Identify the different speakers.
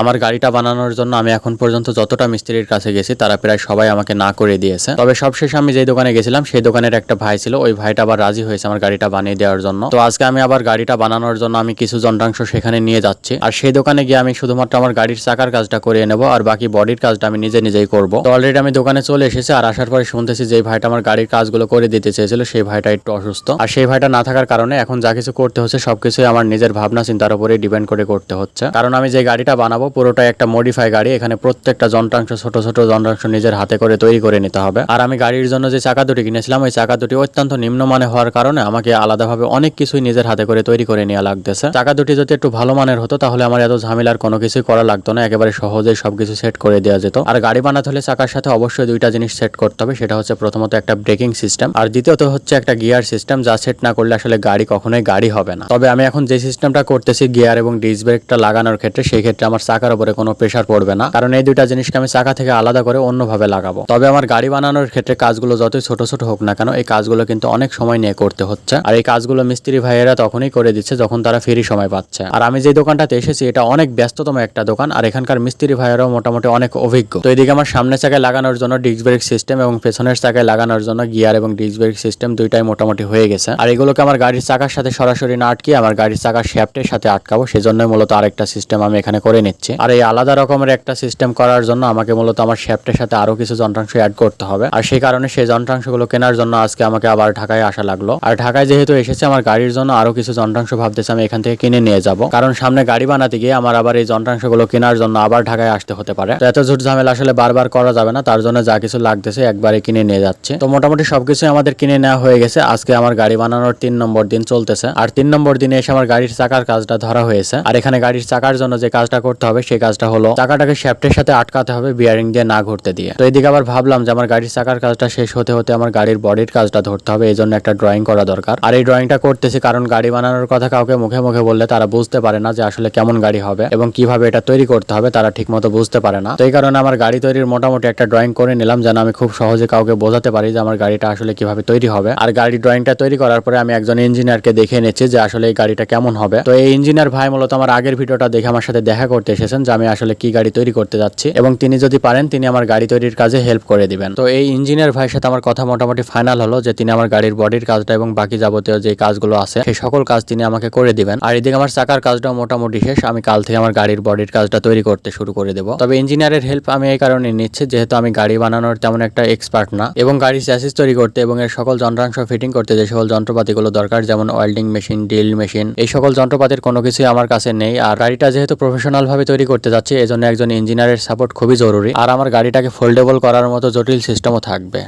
Speaker 1: আমার গাড়িটা বানানোর জন্য আমি এখন পর্যন্ত যতটা মিস্ত্রির কাছে গেছি, তারা প্রায় সবাই আমাকে না করে দিয়েছে। তবে সবশেষে আমি যেই দোকানে গেছিলাম, সেই দোকানের একটা ভাই ছিল, ওই ভাইটা আবার রাজি হয়েছে আমার গাড়িটা বানিয়ে দেওয়ার জন্য। তো আজকে আমি আবার গাড়িটা বানানোর জন্য আমি কিছু যন্ত্রাংশ সেখানে নিয়ে যাচ্ছি। আর সেই দোকানে গিয়ে আমি শুধুমাত্র আমার গাড়ির চাকার কাজটা করে নেব, আর বাকি বডির কাজটা আমি নিজে নিজেই করব। তো অলরেডি আমি দোকানে চলে এসেছি, আর আসার পরে শুনতেছি যে ভাইটা আমার গাড়ির কাজগুলো করে দিতে চেয়েছিল, সেই ভাইটা একটু অসুস্থ। আর সেই ভাইটা না থাকার কারণে এখন যা কিছু করতে হচ্ছে, সবকিছুই আমার নিজের ভাবনা, চিন্তার উপরে ডিপেন্ড করে করতে হচ্ছে। কারণ আমি যে গাড়িটা বানাবো পুরোটাই একটা মডিফাই গাড়ি। এখানে প্রত্যেকটা যন্ত্রাংশ, ছোট ছোট যন্ত্রাংশ নিজের হাতে করে তৈরি করে নিতে হবে। আর আমি গাড়ির জন্য যে চাকা দুটি কিনেছিলাম, ওই চাকা দুটি অত্যন্ত নিম্নমানের হওয়ার কারণে আমাকে আলাদাভাবে অনেক কিছুই নিজের হাতে করে তৈরি করে নেওয়া লাগতেছে। চাকা দুটি যদি একটু ভালো মানের হতো, তাহলে আমার এত ঝামেলার কোনো কিছুই করা লাগতো না। একেবারে সহজেই সবকিছু সেট করে দেওয়া যেত। আর গাড়ি বানাতে হলে চাকার সাথে অবশ্যই দুইটা জিনিস সেট করতে হবে। সেটা হচ্ছে প্রথমত একটা ব্রেকিং সিস্টেম আর দ্বিতীয়ত হচ্ছে একটা গিয়ার সিস্টেম যা সেট না করলে আসলে গাড়ি কখনোই গাড়ি হবে না। তবে আমি এখন যে সিস্টেমটা করতেছি গিয়ার এবং ডিস ব্রেকটা লাগানোর ক্ষেত্রে, সেই ক্ষেত্রে আমার চাকার উপরে কোনো প্রেশার পড়বে না। কারণ এই দুইটা জিনিসকে আমি চাকা থেকে আলাদা করে অন্যভাবে লাগাবো। তবে আমার গাড়ি বানানোর ক্ষেত্রে কাজগুলো যতই ছোট ছোট হোক না কেন, এই কাজগুলো কিন্তু অনেক সময় নিয়ে করতে হচ্ছে। আর এই কাজগুলো মিস্ত্রি ভাইয়েরা তখনই করে দিচ্ছে যখন তারা ফ্রি সময় পাচ্ছে। আর আমি যে দোকানটাতে এসেছি, এটা অনেক ব্যস্ততম একটা দোকান, আর এখানকার মিস্ত্রি ভাইয়েরাও মোটামুটি অনেক অভিজ্ঞ। তো এদিকে আমার সামনের চাকায় লাগানোর জন্য ডিস্ক ব্রেক সিস্টেম এবং পেছনের চাকায় লাগানোর জন্য গিয়ার এবং ডিস্ক ব্রেক সিস্টেম দুইটাই মোটামুটি হয়ে গেছে। আর এগুলোকে আমার গাড়ির চাকার সাথে সরাসরি না আটকে আমার গাড়ির চাকার শ্যাফটের সাথে আটকাবো, সেজন্যই মূলত আরেকটা সিস্টেম আমি এখানে করে নিচ্ছি। আর এই আলাদা রকমের একটা সিস্টেম করার জন্য আমাকে মূলত আমার শ্যাফটের সাথে আরও কিছু যন্ত্রাংশ অ্যাড করতে হবে। আর সেই কারণে সেই যন্ত্রাংশগুলো কেনার জন্য আজকে আমাকে আবার ঢাকায় আসা লাগল। আর ঢাকায় যেহেতু এসেছে, আমার গাড়ির জন্য আরও কিছু যন্ত্রাংশ ভাবতেছে আমি এখান থেকে কিনে নিয়ে যাব। কারণ সামনে গাড়ি বানাতে গিয়ে আমার আবার এই যন্ত্রাংশগুলো কেনার জন্য আবার ঢাকায় আসতে হতে পারে। এত ঝুট ঝামেলা আসলে বারবার করা যাবে না, তার জন্য যা কিছু লাগতেছে একবারে কিনে নিয়ে যাচ্ছে। তো মোটামুটি সবকিছু আমাদের কিনে নেওয়া হয়ে গেছে। আজকে আমার গাড়ি বানানোর তিন নম্বর দিন চলতেছে। আর তিন নম্বর দিনে এসে আমার গাড়ির চাকার কাজটা ধরা হয়েছে। আর এখানে গাড়ির চাকার জন্য যে কাজটা করতে হবে সেই কাজটা হলো চাকাটাকে শ্যাফটের সাথে আটকাতে হবে বিয়ারিং দিয়ে না ঘুরতে দিয়ে। তো এদিকে আবার ভাবলাম যে আমার গাড়ির চাকার কাজটা শেষ হতে হতে আমার গাড়ির বডির কাজটা ধরতে হবে এই জন্য একটা ড্রয়িং করা দরকার। আর এই ড্রয়িংটা করতেছি কারণ গাড়ি বানানোর কথা কাউকে মুখে মুখে বললে তারা বুঝতে পারে না যে আসলে কেমন গাড়ি হবে এবং কীভাবে এটা তৈরি করতে হবে, তারা ঠিক মতো বুঝতে পারে না। তো এই কারণে আমার গাড়ি তৈরির মোটামুটি একটা ড্রয়িং করে নিলাম যেন আমি খুব সহজে কাউকে বোঝাতে পারি যে আমার গাড়িটা আসলে কীভাবে তৈরি হবে। আর গাড়ি ড্রয়িংটা তৈরি করার পরে আমি একজন ইঞ্জিনিয়ারকে দেখে নিচ্ছি যে আসলে এই গাড়িটা কেমন হবে। তো এই ইঞ্জিনিয়ার ভাই মূলত আমার আগের ভিডিওটা দেখে আমার সাথে দেখা করতে এসেছেন যে আমি আসলে কি গাড়ি তৈরি করতে যাচ্ছি এবং তিনি যদি পারেন, তিনি আমার গাড়ি তৈরির কাজে হেল্প করে দিবেন। তো এই ইঞ্জিনিয়ার ভাইয়ের সাথে আমার কথা মোটামুটি ফাইনাল হলো যে তিনি আমার গাড়ির বডির কাজটা এবং বাকি যাবতীয় যে কাজগুলো আছে, সেই সকল কাজ তিনি আমাকে করে দিবেন। আর এদিকে আমার চাকার কাজটাও মোটামুটি শেষ। আমি কাল থেকে আমার গাড়ির বডির কাজটা তৈরি করতে শুরু করে দেবো। তবে ইঞ্জিনিয়ারের হেল্প আমি এই কারণে নিচ্ছি, যেহেতু আমি গাড়ি বানানোর তেমন একটা এক্সপার্ট না এবং গাড়ির চ্যাসিস তৈরি করতে এবং এর সকল যন্ত্রাংশ ফিটিং করতে যে সকল যন্ত্রপাতিগুলো দরকার, যেমন ওয়েল্ডিং মেশিন ড্রিল মেশিন এই সকল যন্ত্রপাতির কোনো কিছুই আমার কাছে নেই। আর গাড়িটা যেহেতু প্রফেশনাল ভাবে তৈরি করতে যাচ্ছি, এজন্য একজন ইঞ্জিনিয়ারের সাপোর্ট খুবই জরুরি। আর আমার গাড়িটাকে ফোল্ডেবল করার মতো জটিল সিস্টেমও থাকবে।